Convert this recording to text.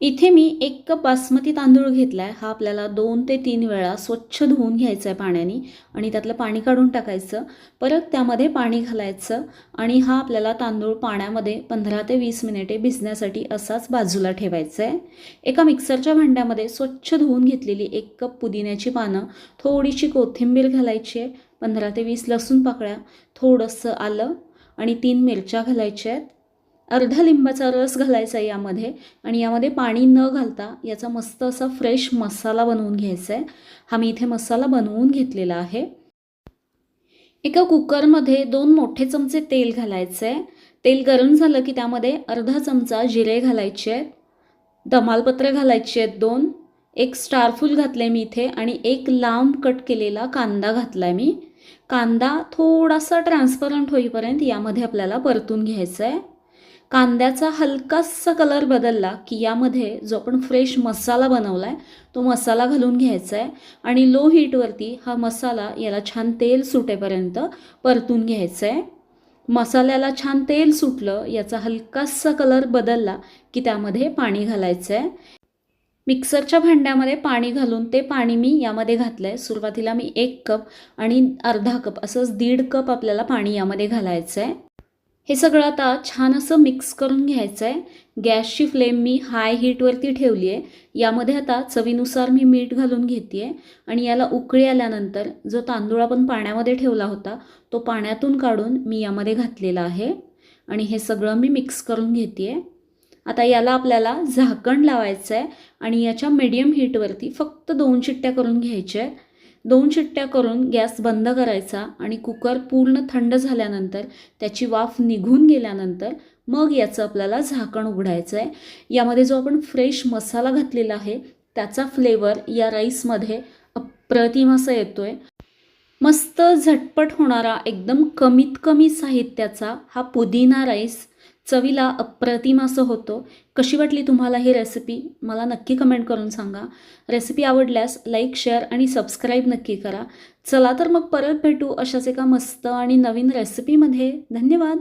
इथे मी एक कप बासमती तांदूळ घेतला आहे हा आपल्याला दोन ते तीन वेळा स्वच्छ धुवून घ्यायचा आहे पाण्याने आणि त्यातलं पाणी काढून टाकायचं. परत त्यामध्ये पाणी घालायचं आणि हा आपल्याला तांदूळ पाण्यामध्ये पंधरा ते वीस मिनिटे भिजण्यासाठी असाच बाजूला ठेवायचा आहे एका मिक्सरच्या भांड्यामध्ये स्वच्छ धुवून घेतलेली एक कप पुदिन्याची पानं थोडीशी कोथिंबीर घालायची आहे पंधरा ते वीस लसूण पाकळ्या थोडंसं आलं आणि तीन मिरच्या घालायच्या आहेत. अर्धा लिंबाचा रस घालायचा आहे यामध्ये आणि यामध्ये पाणी न घालता याचा मस्त असा फ्रेश मसाला बनवून घ्यायचा आहे. हा मी इथे मसाला बनवून घेतलेला आहे. एका कुकरमध्ये दोन मोठे चमचे तेल घालायचं आहे. तेल गरम झालं की त्यामध्ये अर्धा चमचा जिरे घालायचे आहेत. तमालपत्र घालायचे आहेत दोन. एक स्टारफूल घातले मी इथे आणि एक लांब कट केलेला कांदा घातला आहे मी. कांदा थोडासा ट्रान्सपरंट होईपर्यंत यामध्ये आपल्याला परतून घ्यायचा आहे. कांद्याचा हलकासा कलर बदलला की यामध्ये जो आपण फ्रेश मसाला बनवला आहे तो मसाला घालून घ्यायचा आहे आणि लो हीटवरती हा मसाला याला छान तेल सुटेपर्यंत परतून घ्यायचं आहे मसाल्याला छान तेल सुटलं याचा हलकासा कलर बदलला की त्यामध्ये पाणी घालायचं आहे मिक्सरच्या भांड्यामध्ये पाणी घालून ते पाणी मी यामध्ये घातलं आहे सुरुवातीला मी एक कप आणि अर्धा कप असंच दीड कप आपल्याला पाणी यामध्ये घालायचं आहे हे सगळं आता छान असं मिक्स करून घ्यायचं आहे गॅसची फ्लेम मी हाय हीटवरती ठेवली आहे. यामध्ये आता चवीनुसार मी मीठ घालून घेते आहे आणि याला उकळी आल्यानंतर जो तांदूळ आपण पाण्यामध्ये ठेवला होता तो पाण्यातून काढून मी यामध्ये घातलेला आहे. आणि हे सगळं मी मिक्स करून घेते आहे आता याला आपल्याला झाकण लावायचं आहे आणि याच्या मीडियम हीटवरती फक्त दोन चिट्ट्या करून घ्यायच्या आहेत दोन शिट्ट्या करून गॅस बंद करायचा आणि कुकर पूर्ण थंड झाल्यानंतर त्याची वाफ निघून गेल्यानंतर मग याचं आपल्याला झाकण उघडायचं आहे. यामध्ये जो आपण फ्रेश मसाला घातलेला आहे त्याचा फ्लेवर या राईसमध्ये अप्रतिम असा येतो आहे मस्त झटपट होणारा एकदम कमीत कमी साहित्याचा हा पुदिना राईस चवीला अप्रतिम असं होतं. कशी वाटली तुम्हाला ही रेसिपी मला नक्की कमेंट करून सांगा. रेसिपी आवडल्यास लाईक शेअर आणि सबस्क्राईब नक्की करा. चला तर मग परत भेटू अशाच एका मस्त आणि नवीन रेसिपीमध्ये धन्यवाद!